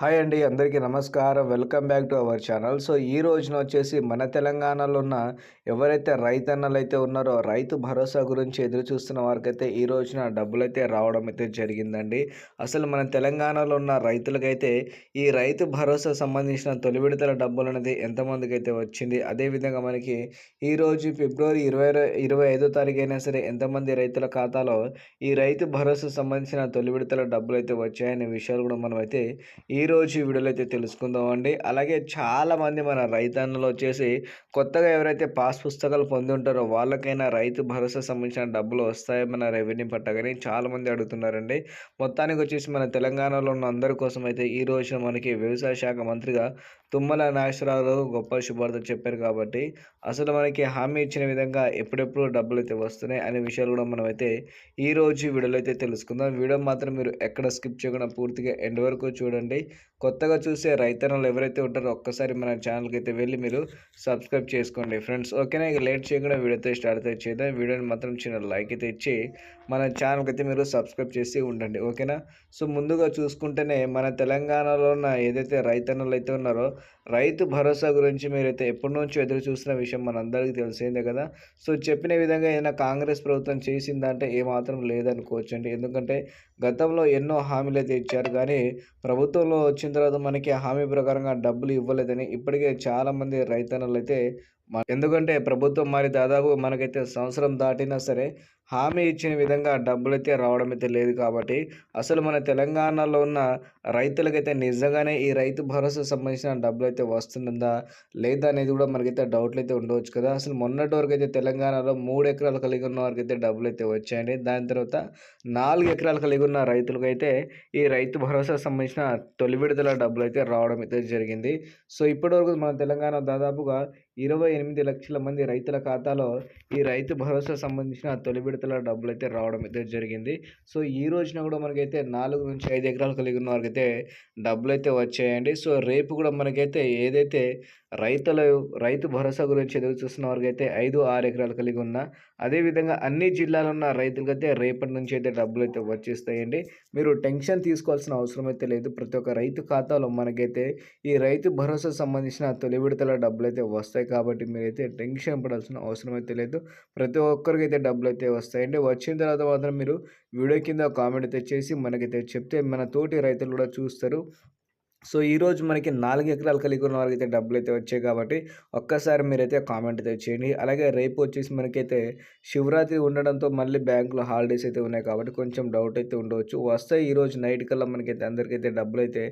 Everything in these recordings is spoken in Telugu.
హాయ్ అండి అందరికీ నమస్కారం. Welcome back to our channel. So ఈ రోజున వచ్చేసి మన తెలంగాణలో ఉన్న ఎవరైతే రైతన్నలు అయితే ఉన్నారో రైతు భరోసా గురించి ఎదురు చూస్తున్న వారికైతే ఈ రోజున డబ్బులైతే రావడం అయితే జరిగిందండి. అసలు మన తెలంగాణలో ఉన్న రైతులకైతే ఈ రైతు భరోసా సంబంధించిన తొలి విడతల డబ్బులు అనేది ఎంతమందికి అయితే వచ్చింది? అదేవిధంగా మనకి ఈరోజు ఫిబ్రవరి ఇరవై ఇరవై ఐదో తారీఖు అయినా సరే ఎంతమంది రైతుల ఖాతాలో ఈ రైతు భరోసా సంబంధించిన తొలి విడతల డబ్బులు అయితే వచ్చాయనే విషయాలు కూడా మనమైతే ఈ ఈరోజు ఈ వీడియోలో అయితే తెలుసుకుందాం అండి అలాగే చాలామంది మన రైతన్నలు వచ్చేసి కొత్తగా ఎవరైతే పాస్ పుస్తకాలు పొంది ఉంటారో వాళ్ళకైనా రైతు భరోసా సంబంధించిన డబ్బులు వస్తాయో మన రెవెన్యూ పట్టగానే చాలామంది అడుగుతున్నారండి. మొత్తానికి వచ్చేసి మన తెలంగాణలో ఉన్న అందరి కోసం అయితే ఈ రోజున మనకి వ్యవసాయ శాఖ మంత్రిగా తుమ్మల నాగేశ్వరరావు గొప్ప శుభార్త చెప్పారు కాబట్టి అసలు మనకి హామీ ఇచ్చిన విధంగా ఎప్పుడెప్పుడు డబ్బులు అయితే వస్తున్నాయి అనే విషయాలు కూడా మనం అయితే ఈరోజు వీడియోలో అయితే తెలుసుకుందాం. వీడియో మాత్రం మీరు ఎక్కడ స్కిప్ చేయకుండా పూర్తిగా ఎండ్ వరకు చూడండి. కొత్తగా చూసే రైతన్నలు ఎవరైతే ఉంటారో ఒక్కసారి మన ఛానల్కి అయితే వెళ్ళి మీరు సబ్స్క్రైబ్ చేసుకోండి ఫ్రెండ్స్. ఓకేనా ఇక లేట్ చేయకుండా వీడియో స్టార్ట్ అయితే చేద్దాం. వీడియోని మాత్రం చిన్న లైక్ అయితే ఇచ్చి మన ఛానల్కి అయితే మీరు సబ్స్క్రైబ్ చేసి ఉండండి. ఓకేనా? సో ముందుగా చూసుకుంటేనే మన తెలంగాణలో ఉన్న ఏదైతే రైతన్నలు అయితే ఉన్నారో రైతు భరోసా గురించి మీరైతే ఎప్పటి నుంచో ఎదురు చూసిన విషయం మనందరికీ తెలిసిందే కదా. సో చెప్పిన విధంగా ఏదైనా కాంగ్రెస్ ప్రభుత్వం చేసిందంటే ఏమాత్రం లేదనుకోవచ్చండి. ఎందుకంటే గతంలో ఎన్నో హామీలు అయితే ఇచ్చారు. కానీ ప్రభుత్వంలో వచ్చిన తర్వాత మనకి హామీ ప్రకారంగా డబ్బులు ఇవ్వలేదని ఇప్పటికే చాలామంది రైతన్నలు అయితే ఎందుకంటే ప్రభుత్వం మరి దాదాపు మనకైతే సంవత్సరం దాటినా సరే హామీ ఇచ్చిన విధంగా డబ్బులైతే రావడం అయితే లేదు కాబట్టి అసలు మన తెలంగాణలో ఉన్న రైతులకైతే నిజంగానే ఈ రైతు భరోసా సంబంధించిన డబ్బులు అయితే వస్తుందా లేదా అనేది కూడా మనకైతే డౌట్లు అయితే ఉండవచ్చు కదా. అసలు మొన్నటి వరకు అయితే తెలంగాణలో మూడు ఎకరాలు కలిగి ఉన్న వారికి అయితే డబ్బులు అయితే వచ్చాయండి. దాని తర్వాత నాలుగు ఎకరాలు కలిగి ఉన్న రైతులకైతే ఈ రైతు భరోసా సంబంధించిన తొలి విడుదల డబ్బులు అయితే రావడం అయితే జరిగింది. సో ఇప్పటివరకు మన తెలంగాణ దాదాపుగా ఇరవై ఎనిమిది లక్షల మంది రైతుల ఖాతాలో ఈ రైతు భరోసా సంబంధించిన తొలి విడతల డబ్బులు అయితే రావడం అయితే జరిగింది. సో ఈ రోజున కూడా మనకైతే నాలుగు నుంచి ఐదు ఎకరాలు కలిగి ఉన్న వారికైతే డబ్బులు అయితే వచ్చాయండి. సో రేపు కూడా మనకైతే ఏదైతే రైతుల రైతు భరోసా గురించి ఎదురు చూస్తున్న వారికి అయితే ఐదు ఆరు ఎకరాలు కలిగి ఉన్న అదేవిధంగా అన్ని జిల్లాలో ఉన్న రైతులకైతే రేపటి నుంచి అయితే డబ్బులు అయితే వచ్చేస్తాయండి. మీరు టెన్షన్ తీసుకోవాల్సిన అవసరం అయితే లేదు. ప్రతి ఒక్క రైతు ఖాతాలో మనకైతే ఈ రైతు భరోసా సంబంధించిన తొలి విడతల డబ్బులు అయితే వస్తాయి కాబట్టి మీరైతే టెన్షన్ పడాల్సిన అవసరం అయితే లేదు. ప్రతి ఒక్కరికి అయితే డబ్బులు అయితే వస్తాయండి. వచ్చిన తర్వాత మాత్రం మీరు వీడియో కింద కామెంట్ అయితే చేసి మనకైతే చెప్తే మన తోటి రైతులు కూడా చూస్తారు. సో ఈరోజు మనకి నాలుగు ఎకరాలు కలిగి ఉన్న వారికి అయితే డబ్బులు అయితే వచ్చాయి కాబట్టి ఒక్కసారి మీరైతే కామెంట్ అయితే చేయండి. అలాగే రేపు వచ్చేసి మనకైతే శివరాత్రి ఉండడంతో మళ్ళీ బ్యాంకులో హాలిడేస్ అయితే ఉన్నాయి కాబట్టి కొంచెం డౌట్ అయితే ఉండవచ్చు. వస్తాయి ఈరోజు నైట్ కల్లా మనకైతే అందరికైతే డబ్బులు అయితే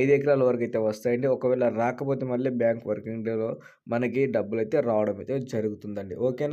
ఐదు ఎకరాల వరకు అయితే వస్తాయండి. ఒకవేళ రాకపోతే మళ్ళీ బ్యాంక్ వర్కింగ్ డేలో మనకి డబ్బులు అయితే రావడం అయితే జరుగుతుందండి. ఓకేనా?